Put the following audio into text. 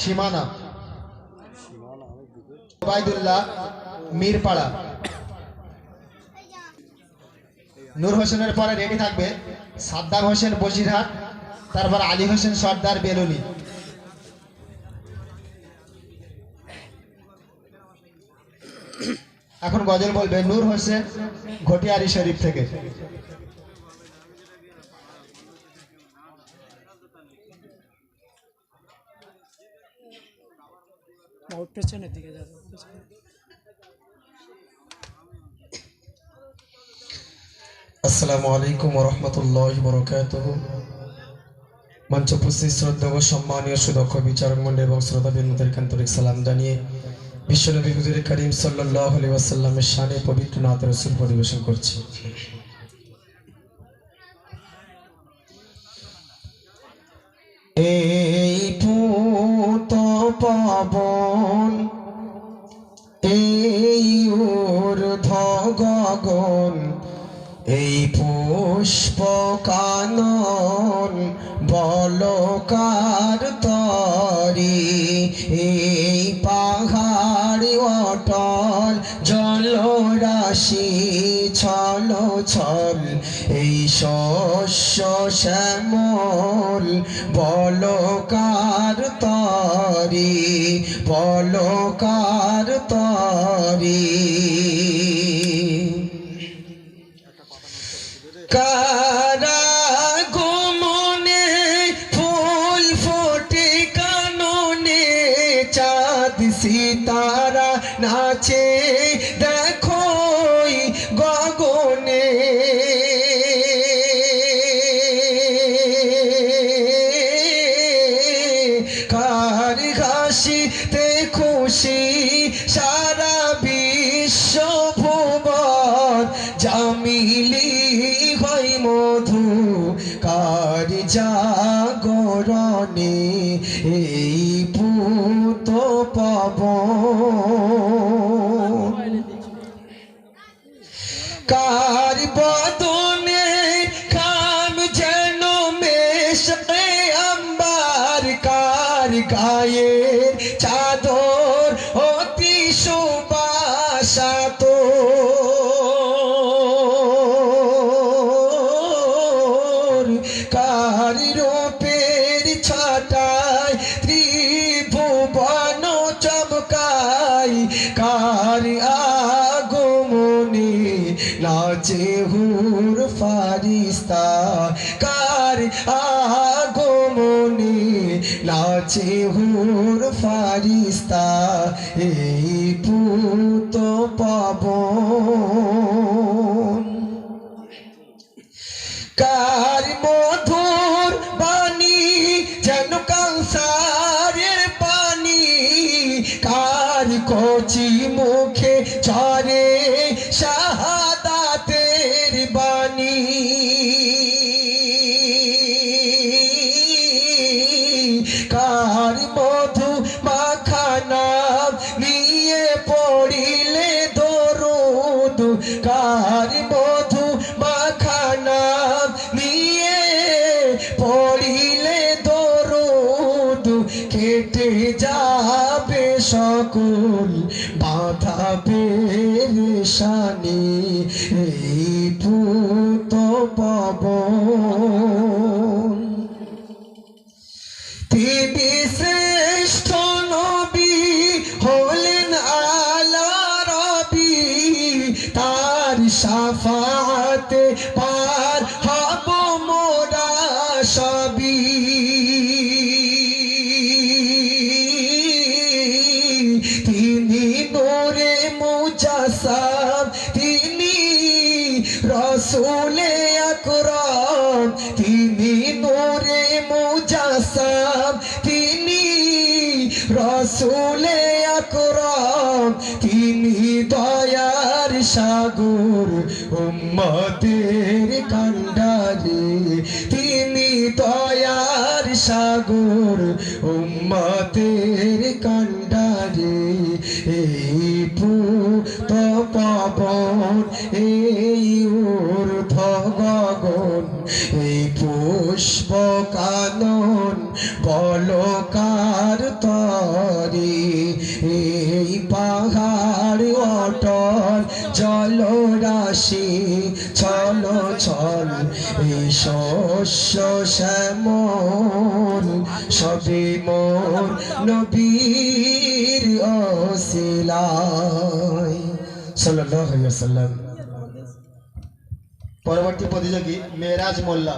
সীমানা। ওবায়দুল্লাহ মিরপাড়া। নূর হোসেনের পরে রেডি থাকবে সাদ্দাম হোসেন বসিরহাট তারপর আলী হোসেন সর্দার বেলুনি। এখন গজল বলবে নূর হোসেন ঘটিয়ারি শরীফ থেকে। বহুত পেছনের দিকে যাবে আসসালামু আলাইকুম রহমতুল্লাহ বরকাত মঞ্চ উপস্থিত শ্রদ্ধা ও সম্মানীয় সুদক্ষ বিচারক মন্ডল এবং শ্রোতা বিন্দুদের আন্তরিক সালাম জানিয়ে বিশ্বনবী হুজুর করিম সাল্লাহ আলী ওয়াসাল্লামের শানে পবিত্র নাথ রসুল পরিবেশন করছি। পুত পাবন। এই ঊর্ধ্ব গগন এই পুষ্প কানন বলকার ছল ছল এই শস্য শ্যামল বলকার তরি বলকার তরি। কারা গগনে কার হাসিতে খুশি সারা বিশ্ব ভুবন জামিলি হয় মধু কার জাগরণে? এই ছাটায় ত্রিভুবন চমকাই কার আগমনে নাচে হুর ফারিস্তা কার আগমনে নাচে হুর ফারিস্তা এই যেন দরুদ কেটে যাবে সকল বাধা পেরেশানি। এই ভূত পাব তিনি শ্রেষ্ঠ নবী, হলেন আলা রবি। তার সাফাতে পার তিনি নোরে মুজাসাম তিনি রসুলে আকরাম, তিনি দয়ার সাগর, উম্মতের কান্ডারে তিনি দয়ার সাগর, উম্মতের কান্ডারে পুষ্প কানন পলকার তরে, এই পাহাড় অটল চল রাশি চল চল এই শস্য শ্যাম সবে মোর নবীর অশিলায়। সাল্লাল্লাহু আলাইহি ওয়াসাল্লাম। পরবর্তী প্রতিযোগী মেরাজ মোল্লা।